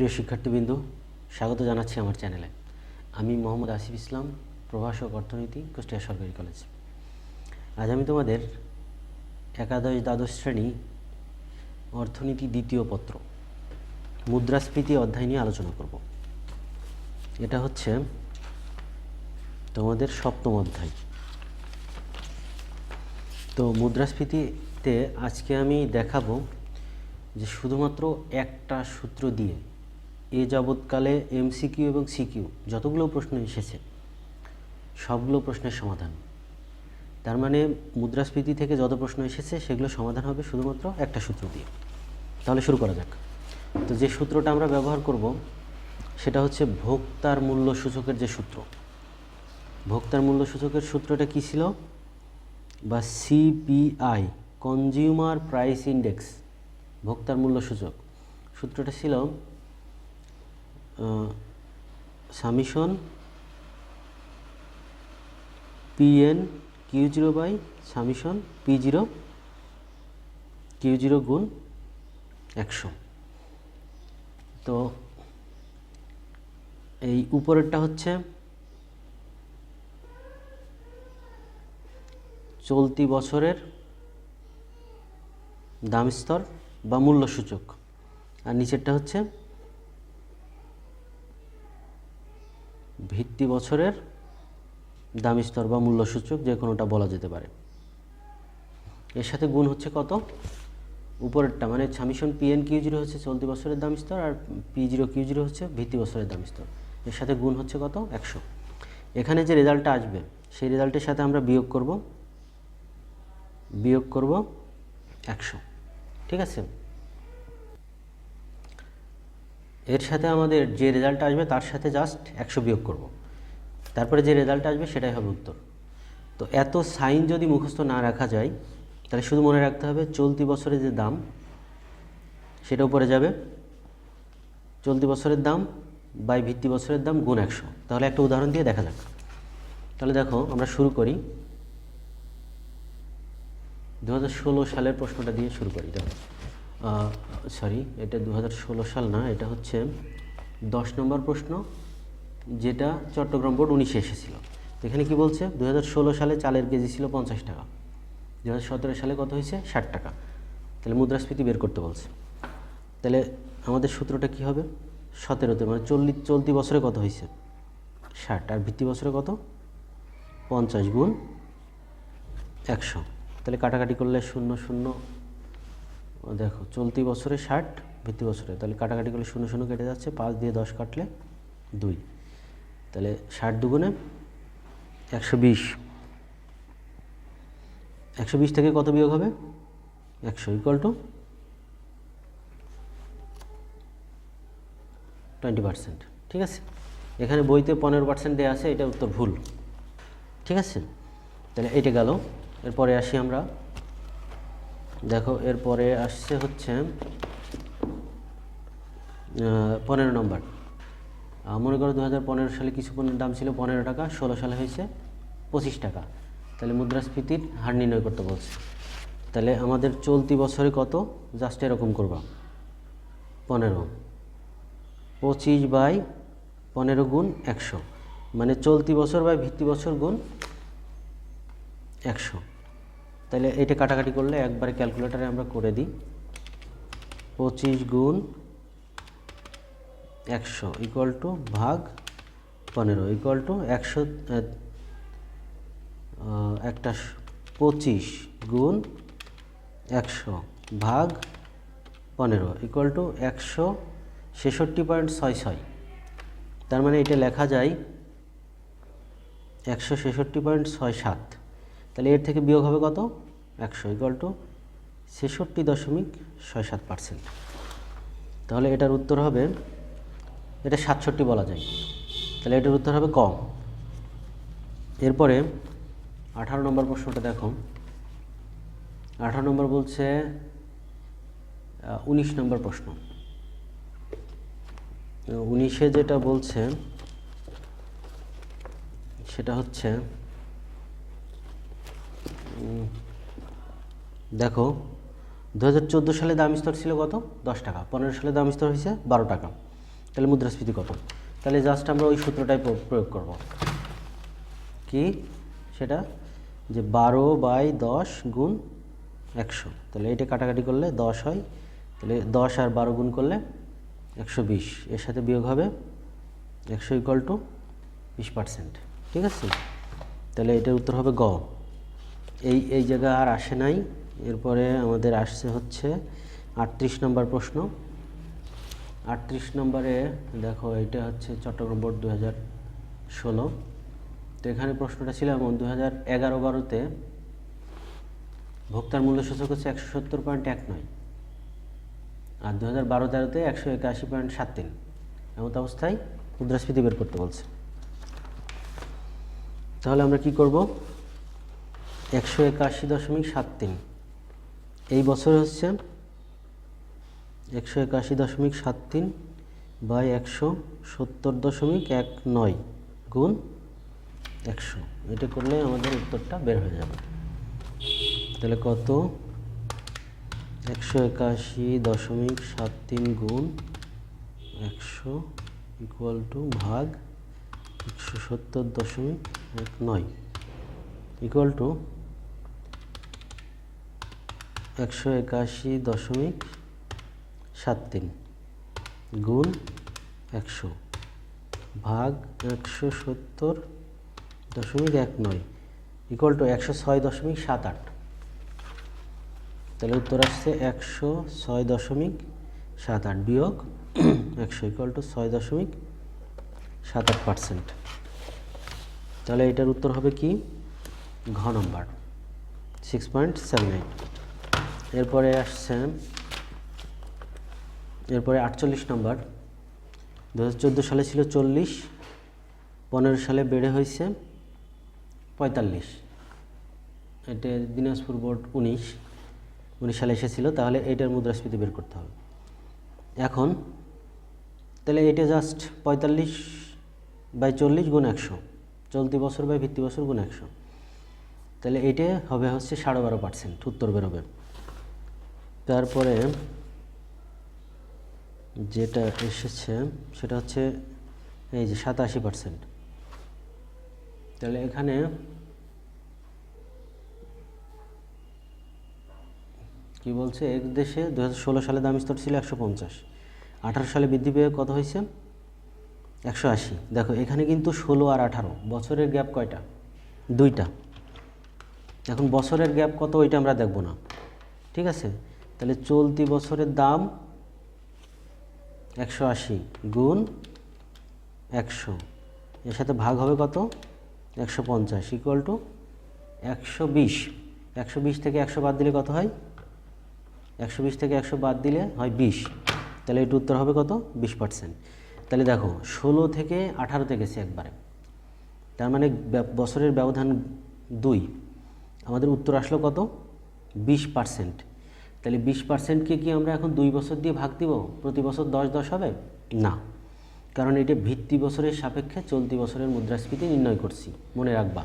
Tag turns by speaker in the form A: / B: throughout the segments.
A: প্রিয় শিক্ষার্থীবৃন্দ, স্বাগত জানাচ্ছি আমার চ্যানেলে। আমি মোহাম্মদ আসিফ ইসলাম, প্রভাষক অর্থনীতি, কুষ্টিয়া সরকারি কলেজ। আজ আমি তোমাদের একাদশ দ্বাদশ শ্রেণি অর্থনীতি দ্বিতীয় পত্র, মুদ্রাস্ফীতি অধ্যায় নিয়ে আলোচনা করব। এটা হচ্ছে তোমাদের সপ্তম অধ্যায়। তো মুদ্রাস্ফীতিতে আজকে আমি দেখাবো যে শুধুমাত্র একটা সূত্র দিয়ে এ যাবৎকালে এমসিকিউ এবং সিকিউ যতগুলো প্রশ্ন এসেছে, সবগুলো প্রশ্নের সমাধান। তার মানে মুদ্রাস্ফীতি থেকে যত প্রশ্ন এসেছে, সেগুলো সমাধান হবে শুধুমাত্র একটা সূত্র দিয়ে। তাহলে শুরু করা যাক। তো যে সূত্রটা আমরা ব্যবহার করব, সেটা হচ্ছে ভোক্তার মূল্য সূচকের যে সূত্র। ভোক্তার মূল্য সূচকের সূত্রটা কী ছিল? বা সিপিআই কনজিউমার প্রাইস ইন্ডেক্স ভোক্তার মূল্য সূচক সূত্রটা ছিল summation PN Q zero by summation P zero Q zero গুণ একশো। তো এই উপরেরটা হচ্ছে চলতি বছরের দাম স্তর বা মূল্য সূচক। আর নিচেরটা হচ্ছে ভিত্তি বছরের দাম স্তর বা মূল্যসূচক যে কোনোটা বলা যেতে পারে। এর সাথে গুণ হচ্ছে কত? উপরেরটা মানে সামিশন পিএন কিউ জিরো হচ্ছে চলতি বছরের দাম স্তর আর পি জিরো কিউ জিরো হচ্ছে ভিত্তি বছরের দাম স্তর। এর সাথে গুণ হচ্ছে কত? একশো। এখানে যে রেজাল্টটা আসবে, সেই রেজাল্টের সাথে আমরা বিয়োগ করব। বিয়োগ করব একশো। ঠিক আছে? এর সাথে আমাদের যে রেজাল্ট আসবে তার সাথে জাস্ট একশো বিয়োগ করব। তারপরে যে রেজাল্ট আসবে সেটাই হবে উত্তর। তো এত সাইন যদি মুখস্থ না রাখা যায়, তাহলে শুধু মনে রাখতে হবে চলতি বছরের যে দাম, সেটা উপরে যাবে। চলতি বছরের দাম বাই ভিত্তি বছরের দাম গুণ একশো। তাহলে একটা উদাহরণ দিয়ে দেখা যাক। তাহলে দেখো, আমরা শুরু করি। দু হাজার ষোলো সালের প্রশ্নটা দিয়ে শুরু করি। দেখো। সরি এটা দু হাজার ষোলো সাল না, এটা হচ্ছে দশ নম্বর প্রশ্ন, যেটা চট্টগ্রাম বোর্ড উনিশে এসেছিল। এখানে কি বলছে? দু হাজার ষোলো সালে চালের কেজি ছিল পঞ্চাশ টাকা। দু হাজার সতেরো সালে কত হয়েছে? ষাট টাকা। তাহলে মুদ্রাস্ফীতি বের করতে বলছে। তাহলে আমাদের সূত্রটা কি হবে? সতেরোতে মানে চল্লিশ চলতি বছরে কত হয়েছে? ষাট। আর ভিত্তি বছরে কত? পঞ্চাশ গুণ একশো। তাহলে কাটাকাটি করলে শূন্য শূন্য দেখো, চলতি বছরে ষাট, ভিত্তি বছরে। তাহলে কাটাকাটি করলে শূন্য শূন্য কেটে যাচ্ছে, পাঁচ দিয়ে দশ কাটলে দুই। তাহলে ষাট দুগুণে একশো বিশ। একশো বিশ থেকে কত বিয়োগ হবে? একশো ইকুয়াল টু টোয়েন্টি পার্সেন্ট ঠিক আছে? এখানে বইতে পনেরো পার্সেন্ট দেওয়া আছে, এটা উত্তর ভুল। ঠিক আছে? তাহলে এইটা গেল। এরপরে আসি আমরা দেখো, এরপরে আসছে হচ্ছে পনেরো নম্বর। মনে করো দু পনেরো সালে কিছু পণ্যের দাম ছিল পনেরো টাকা, ষোলো সালে হয়েছে পঁচিশ টাকা। তাহলে মুদ্রাস্ফীতির হার নির্ণয় করতে বলছে। তাহলে আমাদের চলতি বছরে কত? জাস্ট এরকম করবা। পনেরো। পঁচিশ বাই পনেরো গুণ একশো। মানে চলতি বছর বাই ভিত্তি বছর গুণ একশো। তাহলে এটা কাটাকাটি করলে একবারে ক্যালকুলেটারে আমরা করে দিই। পঁচিশ গুণ একশো ইকুয়াল টু ভাগ পনেরো ইকুয়াল টু একশো একটা পঁচিশ গুণ একশো ভাগ পনেরো ইকুয়াল টু একশো ছেষট্টি পয়েন্ট ছয় ছয়। তার মানে এটা লেখা যায় একশো ছেষট্টি পয়েন্ট ছয় সাত। তাহলে এর থেকে বিয়োগ হবে কত? একশো ইকুয়াল টু ছেষট্টি দশমিক ছয় সাত পার্সেন্ট তাহলে এটার উত্তর হবে, এটা সাতষট্টি বলা যায়। তাহলে এটার উত্তর হবে কম এরপরে আঠারো নম্বর প্রশ্নটা দেখো। আঠারো নম্বর বলছে উনিশ নম্বর প্রশ্ন। উনিশে যেটা বলছে, সেটা হচ্ছে দেখো দু হাজার চোদ্দ সালে দাম স্তর ছিল কত? দশ টাকা। পনেরো সালে দাম স্তর হয়েছে বারো টাকা। তাহলে মুদ্রাস্ফীতি কত? তাহলে জাস্ট আমরা ওই সূত্রটাই প্র- প্রয়োগ করব। কি? সেটা? যে বারো বাই দশ গুণ একশো। তাহলে এটা কাটাকাটি করলে দশ হয়। তাহলে দশ আর বারো গুণ করলে একশো বিশ। এর সাথে বিয়োগ হবে একশো ইকুয়াল টু বিশ পার্সেন্ট ঠিক আছে? তাহলে এটার উত্তর হবে গ। এই এই জায়গা আর আসে নাই। এরপরে আমাদের আসছে হচ্ছে আটত্রিশ নম্বর প্রশ্ন। আটত্রিশ নম্বরে দেখো এটা হচ্ছে চট্টগ্রাম বোর্ড দু হাজার ষোলো। তো এখানে প্রশ্নটা ছিল এমন দু হাজার এগারো বারোতে ভোক্তার মূল্য সূচক হচ্ছে একশো সত্তর পয়েন্ট এক নয় আর দু হাজার বারো তেরোতে একশো একাশি পয়েন্ট সাত তিন। এমত অবস্থায় মুদ্রাস্ফীতি বের করতে বলছে। তাহলে আমরা কি করব? একশো একাশি দশমিক সাত তিন। এই বছর হচ্ছে একশো একাশি দশমিক সাত তিন বাই একশো সত্তর দশমিক এক নয় গুণ একশো। এটা করলে আমাদের উত্তরটা বের হয়ে যাবে। তাহলে কত? একশো একাশি দশমিক সাত তিন গুণ একশো ইকুয়াল টু ভাগ একশো সত্তর দশমিক এক নয়। ইকুয়াল টু একশো একাশি দশমিক সাত তিন। গুণ একশো। ভাগ একশো সত্তর দশমিক এক নয়। ইকুয়াল টু একশো ছয় দশমিক সাত আট। তাহলে উত্তর আসছে একশো ছয় দশমিক সাত আট বিয়োগ একশো ইকুয়াল টু ছয় দশমিক সাত আট পার্সেন্ট তাহলে এটার উত্তর হবে কি? ঘ নম্বর। সিক্স পয়েন্ট সেভেন এইট এরপরে আসছে এরপরে আটচল্লিশ নম্বর। দু হাজার চোদ্দ সালে ছিল চল্লিশ, পনেরো সালে বেড়ে হয়েছে পঁয়তাল্লিশ। এটা দিনাজপুর বোর্ড উনিশ উনিশ সালে এসেছিল, তাহলে এইটার মুদ্রাস্ফীতি বের করতে হবে। এখন, তাহলে এটা জাস্ট পঁয়তাল্লিশ বাই চল্লিশ গুণ একশো, চলতি বছর বাই ভিত্তি বছর গুণ একশো। তাহলে এইটা হবে হচ্ছে সাড়ে বারো পার্সেন্ট উত্তর বেরোবে। তারপরে যেটা এসেছে, সেটা হচ্ছে এই যে সাতাশি পার্সেন্ট। তাহলে এখানে কি বলছে? এক দেশে দু হাজার ষোলো সালে দাম স্তর ছিল একশো পঞ্চাশ। আঠারো সালে বৃদ্ধি পেয়ে কত হয়েছে? একশো আশি। দেখো, এখানে কিন্তু ষোলো আর আঠারো, বছরের গ্যাপ কয়টা? দুইটা। এখন বছরের গ্যাপ কত, ওইটা আমরা দেখব না। ঠিক আছে? তাহলে চলতি বছরের দাম একশো আশি গুণ একশো। এর সাথে ভাগ হবে কত? একশো পঞ্চাশ ইকুয়াল টু একশো বিশ। একশো বিশ থেকে একশো বাদ দিলে কত হয়? একশো বিশ থেকে একশো বাদ দিলে হয় বিশ। তাহলে এটার উত্তর হবে কত? বিশ পার্সেন্ট তাহলে দেখো, ষোলো থেকে আঠারোতে গেছে একবারে। তার মানে বছরের ব্যবধান দুই। আমাদের উত্তর আসলো কত? বিশ পার্সেন্ট তাহলে বিশ পার্সেন্টকে কি আমরা এখন দুই বছর দিয়ে ভাগ দিব? প্রতি বছর দশ দশ হবে? না। কারণ এটা ভিত্তি বছরের সাপেক্ষে চলতি বছরের মুদ্রাস্ফীতি নির্ণয় করছি। মনে রাখবা।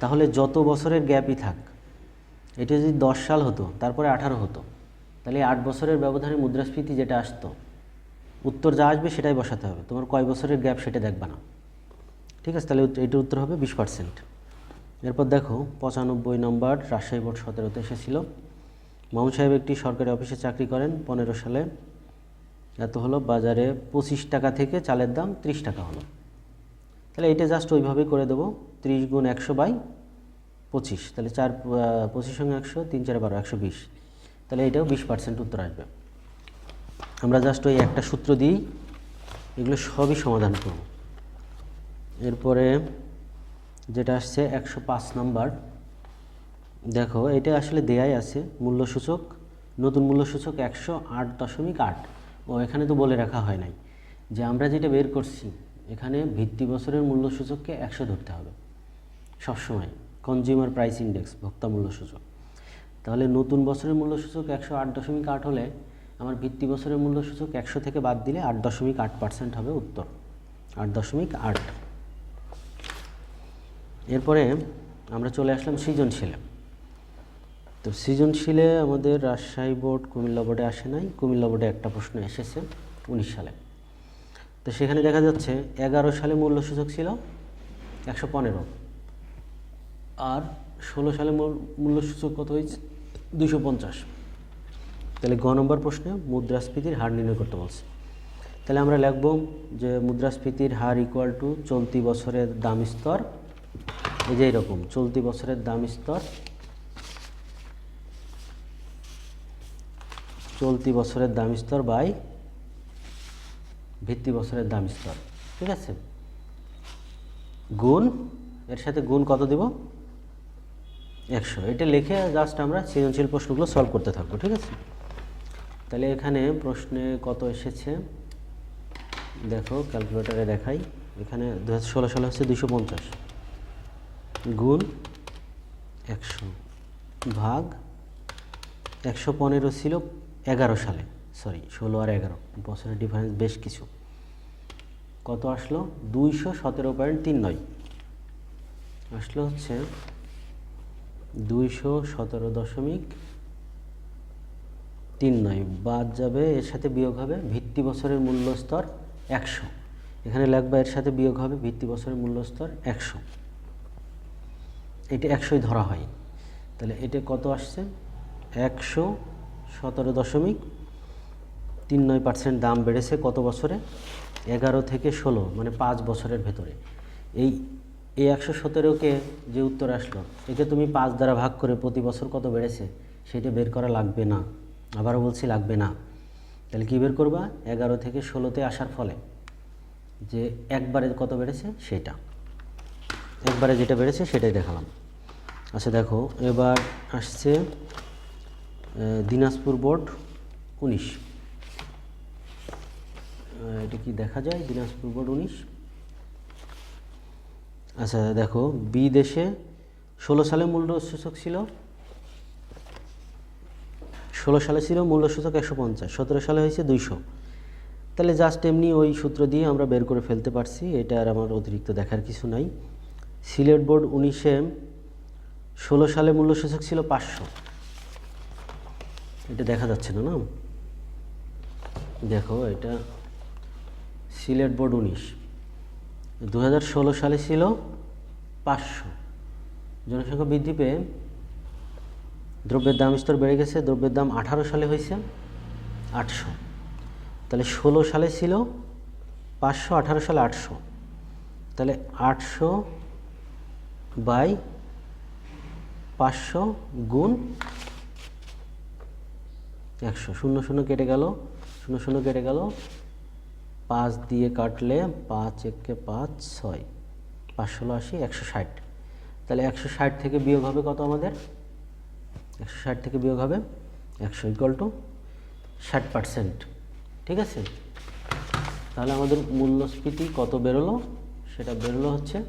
A: তাহলে যত বছরের গ্যাপই থাক, এটা যদি দশ সাল হতো, তারপরে আঠারো হতো, তাহলে আট বছরের ব্যবধানে মুদ্রাস্ফীতি যেটা আসতো, উত্তর যা আসবে সেটাই বসাতে হবে। তোমার কয় বছরের গ্যাপ সেটা দেখবা না। ঠিক আছে? তাহলে এটার উত্তর হবে বিশ পার্সেন্ট এরপর দেখো, পঁচানব্বই নম্বর, রাজশাহী বোর্ড সতেরোতে এসেছিল। মামুন সাহেব একটি সরকারি অফিসে চাকরি করেন পনেরো সালে। এত হলো বাজারে পঁচিশ টাকা থেকে চালের দাম ত্রিশ টাকা হলো। তাহলে এটা জাস্ট ওইভাবেই করে দেবো, ত্রিশ গুণ একশো বাই পঁচিশ। তাহলে চার পঁচিশ সঙ্গে একশো, তিন চার বারো, একশো বিশ। তাহলে এটাও বিশ পার্সেন্ট উত্তর আসবে। আমরা জাস্ট ওই একটা সূত্র দিই, এগুলো সবই সমাধান করব। এরপরে যেটা আসছে একশো পাঁচ নাম্বার। দেখো, এটা আসলে দেয়াই আছে, মূল্যসূচক, নতুন মূল্যসূচক একশো আট দশমিক আট। ও এখানে তো বলে রাখা হয় নাই যে আমরা যেটা বের করছি, এখানে ভিত্তি বছরের মূল্যসূচককে একশো ধরতে হবে। সবসময় কনজিউমার প্রাইস ইন্ডেক্স ভোক্তা মূল্যসূচক। তাহলে নতুন বছরের মূল্যসূচক একশো আট দশমিক আট হলে আমার ভিত্তি বছরের মূল্যসূচক একশো থেকে বাদ দিলে আট দশমিক আট পার্সেন্ট হবে উত্তর, আট দশমিক আট। এরপরে আমরা চলে আসলাম সৃজনশীলে। তো সৃজনশীলে আমাদের রাজশাহী বোর্ড কুমিল্লা বোর্ডে আসে নাই। কুমিল্লা বোর্ডে একটা প্রশ্ন এসেছে উনিশ সালে। তো সেখানে দেখা যাচ্ছে এগারো সালে মূল্য সূচক ছিল একশো পনেরো আর ষোলো সালে মূল- মূল্যসূচক কত হয়েছে? দুশো পঞ্চাশ। তাহলে গ নম্বর প্রশ্নে, মুদ্রাস্ফীতির হার নির্ণয় করতে বলছে। তাহলে আমরা লিখব যে মুদ্রাস্ফীতির হার ইকুয়াল টু চলতি বছরের দাম স্তর, এই যে এরকম, চলতি বছরের দাম স্তর চলতি বছরের দাম স্তর বাই ভিত্তি বছরের দাম স্তর। ঠিক আছে? গুণ, এর সাথে গুণ কত দেব? একশো। এটা লিখে জাস্ট আমরা সৃজনশীল প্রশ্নগুলো সলভ করতে থাকব, ঠিক আছে? তাহলে এখানে প্রশ্নে কত এসেছে? দেখো ক্যালকুলেটারে দেখাই। এখানে দু হাজার ষোলো সালে হচ্ছে দুশো পঞ্চাশ। গুণ একশো। ভাগ একশো পনেরো ছিল এগারো সালে সরি ষোলো আর এগারো, বছরের ডিফারেন্স বেশ কিছু। কত আসলো? দুইশো সতেরো পয়েন্ট তিন নয়। আসলো হচ্ছে দুইশো সতেরো দশমিক তিন নয়। বাদ যাবে, এর সাথে বিয়োগ হবে ভিত্তি বছরের মূল্য স্তর একশো। এখানে লাগবে এর সাথে বিয়োগ হবে ভিত্তি বছরের মূল্য স্তর একশো। এটা একশোই ধরা হয়। তাহলে এটা কত আসছে? একশো সতেরো দশমিক তিন নয় পার্সেন্ট দাম বেড়েছে কত বছরে? এগারো থেকে ষোলো মানে পাঁচ বছরের ভেতরে। এই এই একশো সতেরোকে যে উত্তর আসলো, একে তুমি পাঁচ দ্বারা ভাগ করে প্রতি বছর কত বেড়েছে? সেটা বের করা লাগবে না। আবারও বলছি লাগবে না। তাহলে কী বের করবা? এগারো থেকে ষোলোতে আসার ফলে যে একবারে কত বেড়েছে? সেটা। একবারে যেটা বেড়েছে সেটাই দেখালাম। আচ্ছা দেখো, এবার আসছে দিনাজপুর বোর্ড উনিশ। এটা কি দেখা যায়? দিনাজপুর বোর্ড উনিশ। আচ্ছা দেখো, বি দেশে ষোলো সালে মূল্য সূচক ছিল। ষোলো সালে ছিল মূল্য সূচক একশো পঞ্চাশ, সতেরো সালে হয়েছে দুইশো। তাহলে জাস্ট এমনি ওই সূত্র দিয়ে আমরা বের করে ফেলতে পারছি, এটা আর আমার অতিরিক্ত দেখার কিছু নাই। সিলেট বোর্ড উনিশে ষোলো সালে মূল্য সূচক ছিল পাঁচশো। এটা দেখা যাচ্ছে না না? দেখো, এটা সিলেট বোর্ড উনিশ। দু সালে ছিল পাঁচশো। জনসংখ্যা বৃদ্ধি পেয়ে দ্রব্যের দাম স্তর বেড়ে গেছে, দ্রব্যের দাম আঠারো সালে হয়েছে আটশো। তাহলে ষোলো সালে ছিল পাঁচশো, আঠারো সালে আটশো। তাহলে আটশো বাই পাঁচশো গুণ একশো। শূন্য শূন্য কেটে গেল। শূন্য শূন্য কেটে গেল। পাঁচ দিয়ে কাটলে পাঁচ একে পাঁচ ছয়। পাঁচ ষোলো আশি, একশো ষাট। তাহলে একশো ষাট থেকে বিয়োগ হবে কত আমাদের? একশো ষাট থেকে বিয়োগ হবে একশো ইকুয়াল টু ষাট পার্সেন্ট ঠিক আছে? তাহলে আমাদের মূল্যস্ফীতি কত বেরোলো? সেটা বেরোলো হচ্ছে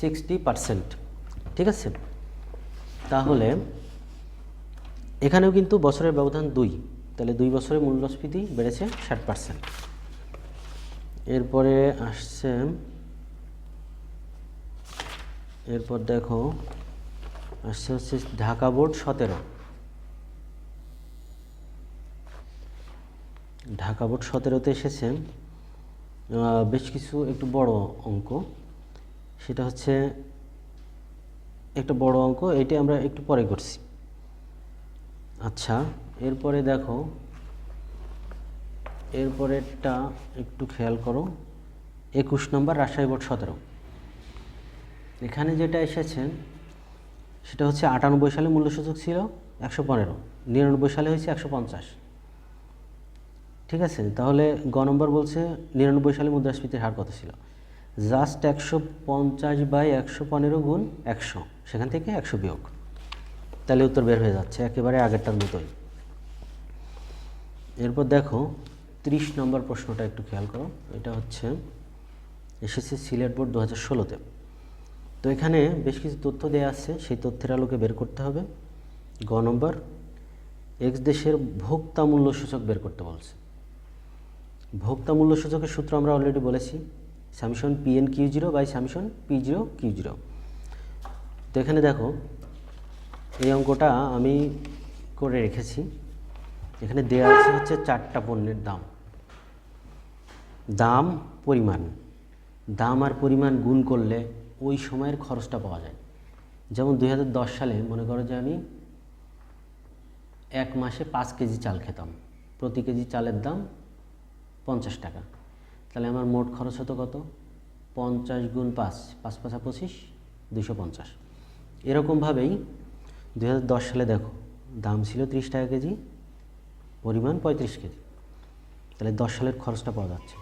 A: সিক্সটি পার্সেন্ট ঠিক আছে? তাহলে এখানেও কিন্তু বছরের ব্যবধান দুই। তাহলে দুই বছরে মূল্যস্ফীতি বেড়েছে ষাট পার্সেন্ট এরপরে আসছে, এরপর দেখো, আসছে হচ্ছে ঢাকা বোর্ড সতেরো। ঢাকা বোর্ড সতেরোতে এসেছে। বেশ কিছু একটু বড় অঙ্ক। সেটা হচ্ছে একটা বড় অঙ্ক, এটি আমরা একটু পরে করছি। আচ্ছা এরপরে দেখো, এরপরেরটা একটু খেয়াল করো, একুশ নম্বর রাজশাহী বোর্ড সতেরো। এখানে যেটা এসেছে, সেটা হচ্ছে আটানব্বই সালে মূল্যসূচক ছিল একশো পনেরো, নিরানব্বই সালে হয়েছে একশো পঞ্চাশ। ঠিক আছে? তাহলে গ নম্বর বলছে নিরানব্বই সালে মুদ্রাস্ফীতির হার কত ছিল? জাস্ট একশো পঞ্চাশ বাই একশো পনেরো গুণ একশো, সেখান থেকে একশো বিয়োগ। তাহলে উত্তর বের হয়ে যাচ্ছে, একেবারে আগেরটার মতোই। এরপর দেখো, ত্রিশ নম্বর প্রশ্নটা একটু খেয়াল করো, এটা হচ্ছে এসেছে সিলেট বোর্ড দু হাজার ষোলোতে। তো এখানে বেশ কিছু তথ্য দেওয়া আছে, সেই তথ্যের আলোকে বের করতে হবে। গ নম্বর, এক্স দেশের ভোক্তা মূল্য সূচক বের করতে বলছে। ভোক্তা মূল্য সূচকের সূত্র আমরা অলরেডি বলেছি summation PN Q zero by summation P zero Q zero. তো এখানে দেখো এই অঙ্কটা আমি করে রেখেছি। এখানে দেওয়া আছে হচ্ছে চারটা পণ্যের দাম। দাম, পরিমাণ। দাম আর পরিমাণ গুণ করলে ওই সময়ের খরচটা পাওয়া যায়। যেমন দু হাজার দশ সালে মনে করো যে আমি এক মাসে পাঁচ কেজি চাল খেতাম। প্রতি কেজি চালের দাম পঞ্চাশ টাকা। তাহলে আমার মোট খরচ হতো কত? পঞ্চাশ গুণ পাঁচ পাঁচ পাঁচা পঁচিশ, দুশো পঞ্চাশ। এরকমভাবেই দু হাজার দশ সালে দেখো, দাম ছিল ত্রিশ টাকা কেজি, পরিমাণ পঁয়ত্রিশ কেজি। তাহলে দশ সালের খরচটা পাওয়া যাচ্ছে।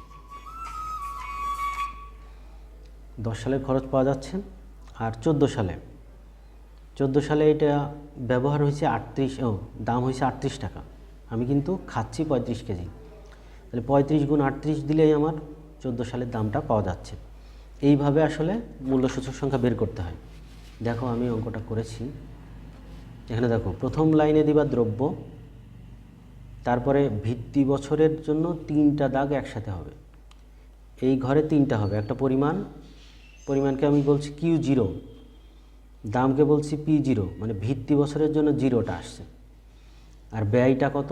A: দশ সালের খরচ পাওয়া যাচ্ছে আর চোদ্দ সালে। চোদ্দ সালে এটা ব্যবহার হয়েছে আটত্রিশ, ও, দাম হয়েছে আটত্রিশ টাকা। আমি কিন্তু খাচ্ছি পঁয়ত্রিশ কেজি। তাহলে পঁয়ত্রিশ গুণ আটত্রিশ দিলেই আমার চোদ্দ সালের দামটা পাওয়া যাচ্ছে। এইভাবে আসলে মূল্যসূচক সংখ্যা বের করতে হয়। দেখো আমি অঙ্কটা করেছি। এখানে দেখো, প্রথম লাইনে দিবা দ্রব্য, তারপরে ভিত্তি বছরের জন্য তিনটা দাগ একসাথে হবে। এই ঘরে তিনটা হবে, একটা পরিমাণ, পরিমাণকে আমি বলছি কিউ জিরো, দামকে বলছি পি জিরো মানে ভিত্তি বছরের জন্য জিরোটা আসছে। আর ব্যয়টা কত?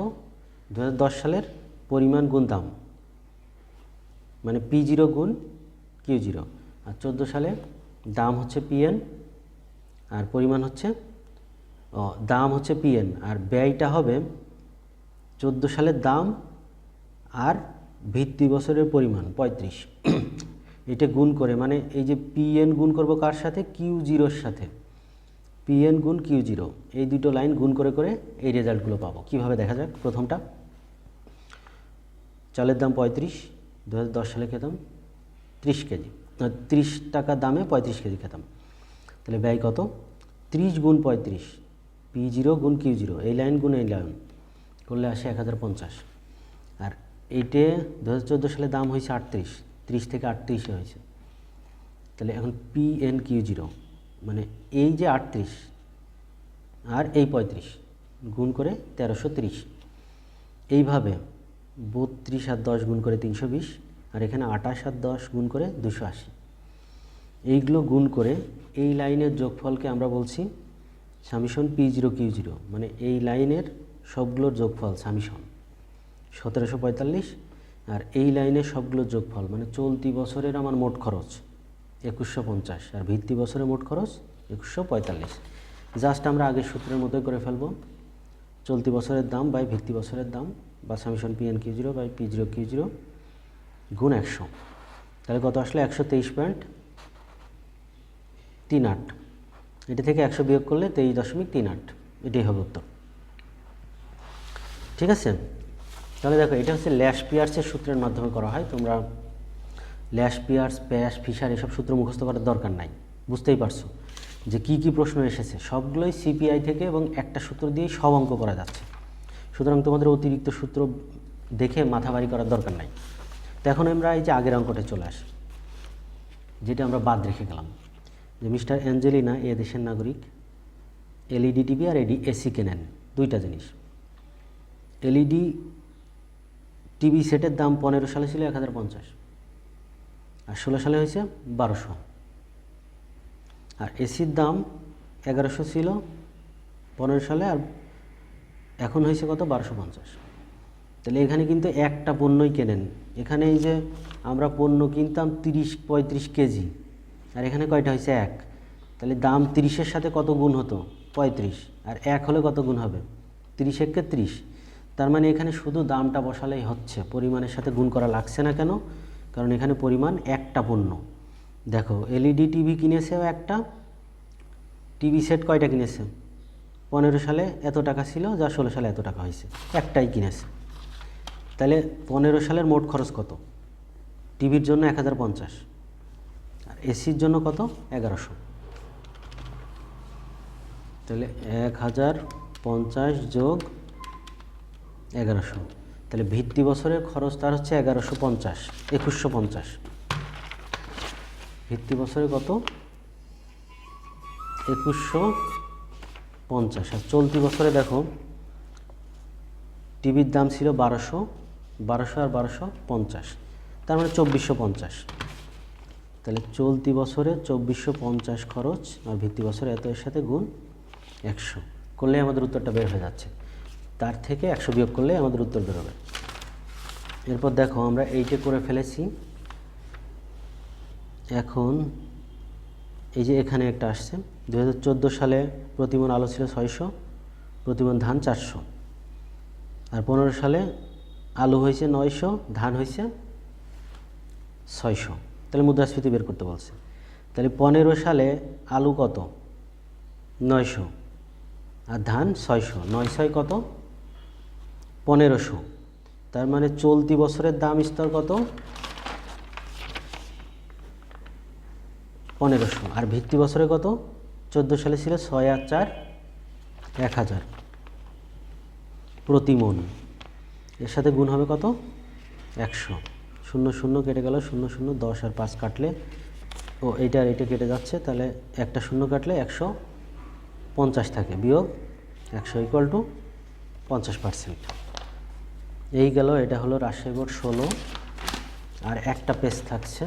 A: দুহাজার দশ সালের পরিমাণ গুণ দাম মানে পি জিরো গুণ কিউ জিরো। আর চোদ্দ সালে দাম হচ্ছে পিএন আর পরিমাণ হচ্ছে দাম হচ্ছে পিএন, আর ব্যয়টা হবে চোদ্দ সালের দাম আর ভিত্তি বছরের পরিমাণ, পঁয়ত্রিশ। এটা গুণ করে মানে এই যে পিএন গুণ করব কার সাথে? কিউ জিরোর সাথে। পিএন গুণ কিউ জিরো, এই দুটো লাইন গুণ করে করে এই রেজাল্টগুলো পাবো। কীভাবে দেখা যাক প্রথমটা? চালের দাম পঁয়ত্রিশ, দু সালে খেতাম ত্রিশ কেজি ত্রিশ টাকা দামে পঁয়ত্রিশ কেজি খেতাম। তাহলে ব্যয় কত? ত্রিশ গুণ পঁয়ত্রিশ পি জিরো গুণ কিউ জিরো এই লাইন গুণ এই লাইন করলে আসে এক হাজার পঞ্চাশ। আর এইটে দু হাজার চোদ্দ সালে দাম হয়েছে আটত্রিশ, ত্রিশ থেকে আটত্রিশে হয়েছে। তাহলে এখন পি এন কিউ জিরো মানে এই যে আটত্রিশ আর এই পঁয়ত্রিশ গুণ করে তেরোশো তিরিশ। এইভাবে বত্রিশ আর দশ গুণ করে তিনশো বিশ আর এখানে আঠাশ আর দশ গুণ করে দুশো আশি। এইগুলো গুণ করে এই লাইনের যোগফলকে আমরা বলছি summation P zero Q zero মানে এই লাইনের সবগুলোর যোগফল সামিশন। সতেরোশো পঁয়তাল্লিশ আর এই লাইনের সবগুলোর যোগফল মানে চলতি বছরের আমার মোট খরচ একুশশো পঞ্চাশ আর ভিত্তি বছরের মোট খরচ একুশশো পঁয়তাল্লিশ। জাস্ট আমরা আগের সূত্রের মতোই করে ফেলব। চলতি বছরের দাম বাই ভিত্তি বছরের দাম বা summation P N Q zero by P zero Q zero গুণ একশো। তাহলে কত আসলে? একশো তেইশ পয়েন্ট তিন আট। এটা থেকে একশো বিয়োগ করলে তেইশ দশমিক তিন আট। এটাই হবে উত্তর। ঠিক আছে? তাহলে দেখো, এটা হচ্ছে ল্যাশ পিয়ার্সের সূত্রের মাধ্যমে করা হয়। তোমরা ল্যাশ পিয়ার্স, প্যাশ, ফিশার এসব সূত্র মুখস্থ করার দরকার নাই। বুঝতেই পারছ যে কি কি প্রশ্ন এসেছে। সবগুলোই সিপিআই থেকে এবং একটা সূত্র দিয়েই সব অঙ্ক করা যাচ্ছে। সুতরাং তোমাদের অতিরিক্ত সূত্র দেখে মাথা বাড়ি করার দরকার নাই। তো এখন আমরা এই যে আগের অঙ্কটা চলে আসি, যেটা আমরা বাদ রেখে গেলাম। যে মিস্টার অ্যাঞ্জেলিনা এ দেশের নাগরিক এলইডি টিভি আর এডি এসি কেনেন দুইটা জিনিস। এলইডি টিভি সেটের দাম পনেরো সালে ছিল এক হাজার পঞ্চাশ, আর ষোলো সালে হয়েছে বারোশো। আর এসির দাম এগারোশো ছিল পনেরো সালে, আর এখন হয়েছে কত? বারোশো পঞ্চাশ। তাহলে এখানে কিন্তু একটা পণ্যই কেনেন। এখানে এই যে আমরা পণ্য কিনতাম তিরিশ পঁয়ত্রিশ কেজি। আর এখানে কয়টা হয়েছে? এক। তাহলে দাম তিরিশের সাথে কত গুণ হতো? পঁয়ত্রিশ। আর এক হলে কত গুণ হবে? তিরিশ একে ত্রিশ। তার মানে এখানে শুধু দামটা বসালেই হচ্ছে। পরিমাণের সাথে গুণ করা লাগছে না কেন? কারণ এখানে পরিমাণ একটা পণ্য। দেখো, এলইডি টিভি কিনেছেও একটা। টিভি সেট কয়টা কিনেছে? পনেরো সালে এত টাকা ছিল, যা ষোলো সালে এত টাকা হয়েছে। একটাই কিনেছে। তাহলে পনেরো সালের মোট খরচ কত? টিভির জন্য এক হাজার পঞ্চাশ। এসির জন্য কত? এগারোশো। তাহলে এক হাজার পঞ্চাশ যোগ এগারোশো। তাহলে ভিত্তি বছরের খরচ তার হচ্ছে এগারোশো পঞ্চাশ, একুশশো পঞ্চাশ। ভিত্তি বছরে কত? একুশশো পঞ্চাশ। আর চলতি বছরে দেখো, টিভির দাম ছিল বারোশো বারোশো আর বারোশো পঞ্চাশ। তার মানে চব্বিশশো পঞ্চাশ। তাহলে চলতি বছরে চব্বিশশো পঞ্চাশ খরচ আর ভিত্তি বছরে এত এর সাথে গুণ একশো। করলেই আমাদের উত্তরটা বের হয়ে যাচ্ছে। তার থেকে একশো বিয়োগ করলে আমাদের উত্তর বেরোবে এরপর দেখো আমরা এইটে করে ফেলেছি। এখন এই যে এখানে একটা আসছে। দু হাজার চোদ্দ সালে প্রতিমন আলু ছিল ছয়শো, প্রতিমন ধান চারশো। আর পনেরো সালে আলু হয়েছে নয়শো, ধান হয়েছে ছয়শো। তাহলে মুদ্রাস্ফীতি বের করতে বলছে। তাহলে পনেরো সালে আলু কত? নয়শো। আর ধান ছয়শো। নয় ছয় কত? পনেরোশো। তার মানে চলতি বছরের দাম স্তর কত? পনেরোশো। আর ভিত্তি বছরে কত? চোদ্দ সালে ছিল ছয় আর চার, এক হাজার। প্রতি মন এর সাথে গুণ হবে কত? একশো। শূন্য শূন্য কেটে গেল, শূন্য শূন্য দশ আর পাঁচ কাটলে, ও এইটা আর এইটা কেটে যাচ্ছে, তাহলে একটা শূন্য কাটলে একশো পঞ্চাশ থাকে, বিয়োগ একশো ইকুয়াল টু পঞ্চাশ পার্সেন্ট এই গেল, এটা হলো রাজশাহী বোর্ড ষোলো, আর একটা পেজ থাকছে।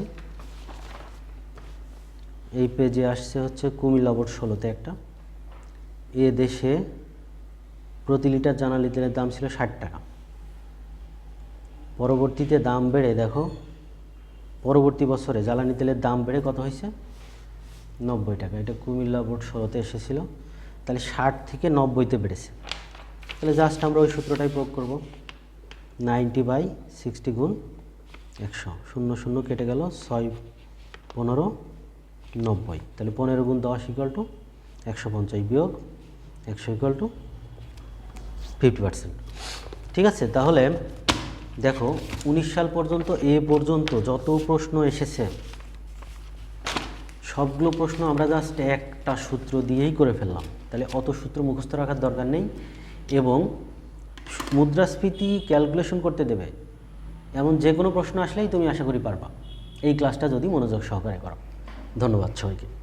A: এই পেজে আসছে হচ্ছে কুমিল্লা বোর্ড ষোলোতে একটা। এ দেশে প্রতি লিটার জ্বালানি তেলের দাম ছিল ষাট টাকা। পরবর্তীতে দাম বেড়ে, দেখো, পরবর্তী বছরে জ্বালানি তেলের দাম বেড়ে কত হয়েছে? নব্বই টাকা। এটা কুমিল্লা বোর্ড ষোলোতে এসেছিল। তাহলে ষাট থেকে নব্বইতে বেড়েছে। তাহলে জাস্ট আমরা ওই সূত্রটাই প্রয়োগ করব। নাইনটি বাই সিক্সটি গুণ একশো। শূন্য শূন্য কেটে গেল ছয় পনেরো নব্বই। তাহলে পনেরো গুণ দশ ইকুয়াল টু একশো পঞ্চাশ বিয়োগ একশো ইকুয়াল টু ফিফটি পার্সেন্ট ঠিক আছে? তাহলে দেখো, উনিশ সাল পর্যন্ত এ পর্যন্ত যত প্রশ্ন এসেছে, সবগুলো প্রশ্ন আমরা জাস্ট একটা সূত্র দিয়েই করে ফেললাম। তাহলে অত সূত্র মুখস্থ রাখার দরকার নেই এবং মুদ্রাস্ফীতি ক্যালকুলেশন করতে দেবে। এমন যে কোনো প্রশ্ন আসলেই তুমি আশা করি পারবা। এই ক্লাসটা যদি মনোযোগ সহকারে করো। ধন্যবাদ সবাইকে।